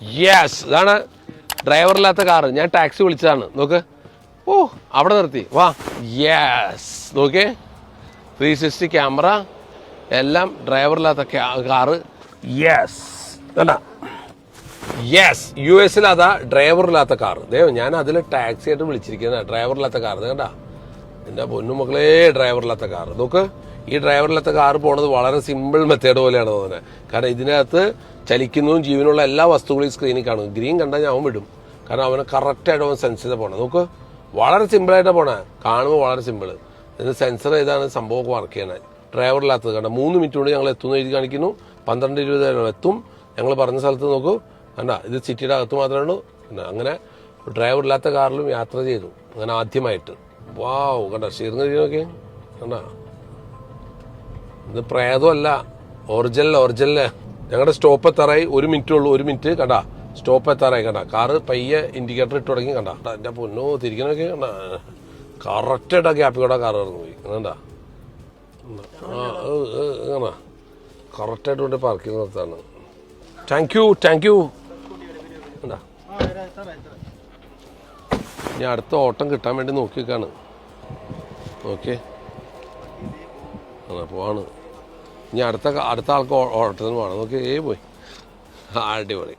Yes ഇതാണ് ഡ്രൈവറില്ലാത്ത car. ഞാൻ taxi വിളിച്ചതാണ്. നോക്ക്. ഓ അവിടെ നിർത്തി. വാ. യെസ് നോക്കേ. Three sixty camera. എല്ലാം ഡ്രൈവറില്ലാത്ത കാറ്. യെസ് വേണ്ട യെസ് യു എസിൽ അതാ ഡ്രൈവറില്ലാത്ത കാർ ദൈവം ഞാൻ അതിൽ ടാക്സി ആയിട്ട് വിളിച്ചിരിക്കുന്ന. ഡ്രൈവറില്ലാത്ത കാർ കണ്ട? പൊന്നു മക്കളേ ഡ്രൈവറില്ലാത്ത കാർ നോക്ക്. ഈ ഡ്രൈവറില്ലാത്ത കാർ പോണത് വളരെ സിമ്പിൾ മെത്തേഡ് പോലെയാണ് തോന്നുന്നത് കാരണം ഇതിനകത്ത് ചലിക്കുന്നതും ജീവനുള്ള എല്ലാ വസ്തുക്കളും സ്ക്രീനിൽ കാണും. ഗ്രീൻ കണ്ടാൽ ഞാൻ അവൻ വിടും. കാരണം അവന് കറക്റ്റായിട്ട് അവൻ സെൻസ് ചെയ്താൽ പോണേ. നോക്ക് വളരെ സിമ്പിളായിട്ടാണ് പോണേ. കാണുമ്പോൾ വളരെ സിമ്പിൾ ഇതിന് സെൻസർ ചെയ്താണ് സംഭവമൊക്കെ വർക്ക് ചെയ്യണത് ഡ്രൈവറില്ലാത്തത് കണ്ട മൂന്ന് മിനിറ്റ് കൊണ്ട് ഞങ്ങൾ എത്തുന്ന എഴുതി കാണിക്കുന്നു. പന്ത്രണ്ട് ഇരുപത് എത്തും. ഞങ്ങൾ പറഞ്ഞ സ്ഥലത്ത് നോക്കൂ. കണ്ട ഇത് സിറ്റിയുടെ അകത്ത് മാത്രമേ ഉള്ളൂ. അങ്ങനെ ഡ്രൈവർ ഇല്ലാത്ത കാറിലും യാത്ര ചെയ്തു. അങ്ങനെ ആദ്യമായിട്ട്. വാവ് കണ്ട ഷീർഗതി നോക്കിയേ കണ്ട. ഇത് പ്രേതമല്ല. ഒറിജിനൽ ഒറിജിനൽ ഞങ്ങളുടെ സ്റ്റോപ്പ് എത്താറായി. ഒരു മിനിറ്റ് ഉള്ളൂ. ഒരു മിനിറ്റ് കണ്ട. സ്റ്റോപ്പ് എത്താറായി കണ്ട. കാറ് പയ്യെ ഇൻഡിക്കേറ്റർ ഇട്ട് തുടങ്ങി കണ്ട. എന്റെ പൊന്നോ തിരിക്കണൊക്കെ കണ്ട. കറക്റ്റായിട്ട് ആ ഗ്യാപ്പിൽ കൂടെ കാറ് കടന്നു പോയി. കണ്ട. കറക്റ്റായിട്ട് കൊണ്ട് പാർക്കിങ് നിർത്താണ്. താങ്ക് യു താങ്ക് യു ഞാൻ അടുത്ത ഓട്ടം കിട്ടാൻ വേണ്ടി നോക്കി നിൽക്കാണ് ഓക്കെ ആ പോവാണ്. ഇനി അടുത്ത അടുത്ത ആൾക്ക് ഓട്ടത്തിന് പോകണം നോക്കി ഏ പോയി. അടിപൊളി.